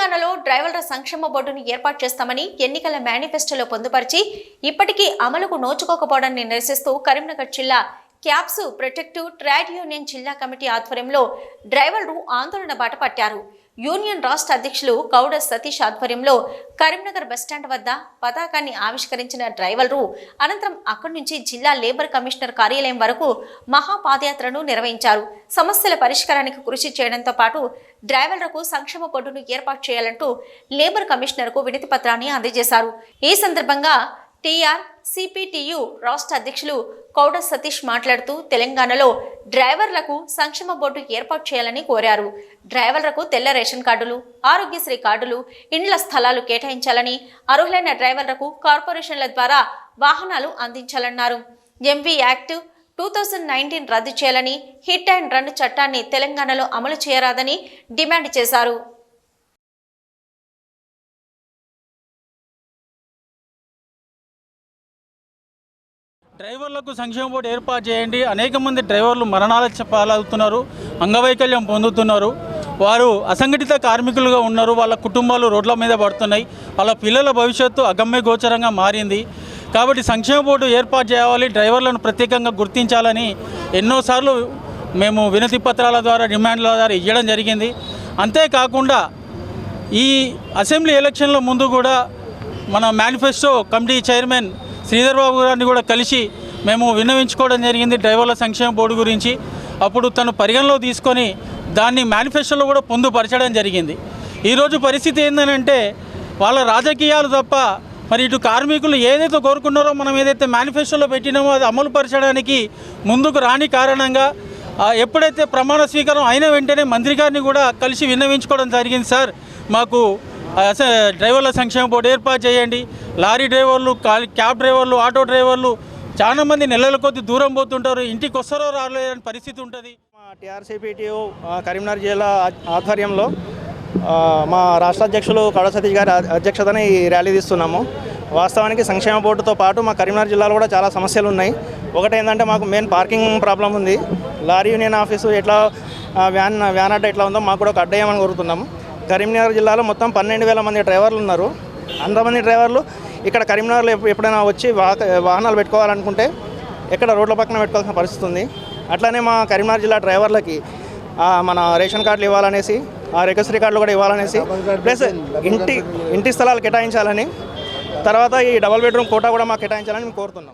తెలంగాణలో డ్రైవర్ల సంక్షేమ బోర్డును ఏర్పాటు చేస్తామని ఎన్నికల మేనిఫెస్టోలో పొందుపరిచి ఇప్పటికీ అమలుకు నోచుకోకపోవడాన్ని నిరసిస్తూ కరీంనగర్ జిల్లా క్యాప్స్ ప్రొటెక్టివ్ ట్రేడ్ యూనియన్ జిల్లా కమిటీ ఆధ్వర్యంలో డ్రైవర్లు ఆందోళన బాట పట్టారు. యూనియన్ రాష్ట్ర అధ్యక్షులు కౌడ సతీష్ ఆధ్వర్యంలో కరీంనగర్ బస్టాండ్ వద్ద పతాకాన్ని ఆవిష్కరించిన డ్రైవర్లు అనంతరం అక్కడి నుంచి జిల్లా లేబర్ కమిషనర్ కార్యాలయం వరకు మహాపాదయాత్రను నిర్వహించారు. సమస్యల పరిష్కారానికి కృషి చేయడంతో పాటు డ్రైవర్లకు సంక్షేమ బోర్డును ఏర్పాటు చేయాలంటూ లేబర్ కమిషనర్కు వినతి పత్రాన్ని అందజేశారు. ఈ సందర్భంగా టీఆర్ సిపిటియు రాష్ట్ర అధ్యక్షులు కౌడ సతీష్ మాట్లాడుతూ తెలంగాణలో డ్రైవర్లకు సంక్షేమ బోర్డు ఏర్పాటు చేయాలని కోరారు. డ్రైవర్లకు తెల్ల రేషన్ కార్డులు ఆరోగ్యశ్రీ కార్డులు ఇండ్ల స్థలాలు కేటాయించాలని అర్హులైన డ్రైవర్లకు కార్పొరేషన్ల ద్వారా వాహనాలు అందించాలన్నారు. MV act two thousand nineteen రద్దు చేయాలని హిట్ అండ్ రన్ చట్టాన్ని తెలంగాణలో అమలు చేయరాదని డిమాండ్ చేశారు. డ్రైవర్లకు సంక్షేమ బోర్డు ఏర్పాటు చేయండి. అనేక మంది డ్రైవర్లు మరణాల పాలవుతున్నారు అంగవైకల్యం పొందుతున్నారు. వారు అసంఘటిత కార్మికులుగా ఉన్నారు. వాళ్ళ కుటుంబాలు రోడ్ల మీద పడుతున్నాయి. వాళ్ళ పిల్లల భవిష్యత్తు అగమ్య గోచరంగా మారింది. కాబట్టి సంక్షేమ బోర్డు ఏర్పాటు చేయాలి. డ్రైవర్లను ప్రత్యేకంగా గుర్తించాలని ఎన్నోసార్లు మేము వినతి పత్రాల ద్వారా డిమాండ్ల ద్వారా ఇవ్వడం జరిగింది. అంతేకాకుండా ఈ అసెంబ్లీ ఎలక్షన్ల ముందు కూడా మన manifesto committee chairman Sridhar Babu గారిని కూడా కలిసి మేము విన్నవించుకోవడం జరిగింది డ్రైవర్ల సంక్షేమ బోర్డు గురించి. అప్పుడు తను పరిగణలో తీసుకొని దాన్ని మేనిఫెస్టోలో కూడా పొందుపరచడం జరిగింది. ఈరోజు పరిస్థితి ఏంటంటే వాళ్ళ రాజకీయాలు తప్ప మరి ఇటు కార్మికులు ఏదైతే కోరుకున్నారో మనం ఏదైతే మేనిఫెస్టోలో పెట్టినామో అది అమలు పరచడానికి ముందుకు రాని కారణంగా ఎప్పుడైతే ప్రమాణ స్వీకారం అయిన వెంటనే మంత్రి గారిని కూడా కలిసి విన్నవించుకోవడం జరిగింది సార్. మాకు డ్రైవర్ల సంక్షేమ బోర్డు ఏర్పాటు చేయండి. లారీ డ్రైవర్లు క్యాబ్ డ్రైవర్లు ఆటో డ్రైవర్లు చాలా మంది నెలల కొద్ది దూరం పోతుంటారు. ఇంటికి వస్తారో రాలేదని పరిస్థితి ఉంటుంది. మా టీఆర్సీపీటీయు కరీంనగర్ జిల్లా ఆధ్వర్యంలో మా రాష్ట్ర అధ్యక్షులు కడ సతీష్ గారి అధ్యక్షతన ఈ ర్యాలీ తీస్తున్నాము. వాస్తవానికి సంక్షేమ బోర్డుతో పాటు మా కరీంనగర్ జిల్లాలో కూడా చాలా సమస్యలు ఉన్నాయి. ఒకటి ఏంటంటే మాకు మెయిన్ పార్కింగ్ ప్రాబ్లం ఉంది. లారీ యూనియన్ ఆఫీసు ఎట్లా వ్యాన్ వ్యాన్ అడ్డ ఎట్లా ఉందో మాకు కూడా ఒక అడ్డేయమని కోరుతున్నాము. కరీంనగర్ జిల్లాలో మొత్తం పన్నెండు వేల మంది డ్రైవర్లు ఉన్నారు. అంతమంది డ్రైవర్లు ఇక్కడ కరీంనగర్లో ఎప్పుడైనా వచ్చి వాహనాలు పెట్టుకోవాలనుకుంటే ఎక్కడ రోడ్ల పక్కన పెట్టుకోవాల్సిన పరిస్థితి ఉంది. అట్లానే మా కరీంనగర్ జిల్లా డ్రైవర్లకి మన రేషన్ కార్డులు ఇవ్వాలనేసి ఆ రికస్ట్రీ కార్డులు కూడా ఇవ్వాలనేసి ప్లస్ ఇంటి ఇంటి స్థలాలు కేటాయించాలని తర్వాత ఈ డబల్ బెడ్రూమ్ కోటా కూడా మాకు కేటాయించాలని మేము కోరుతున్నాం.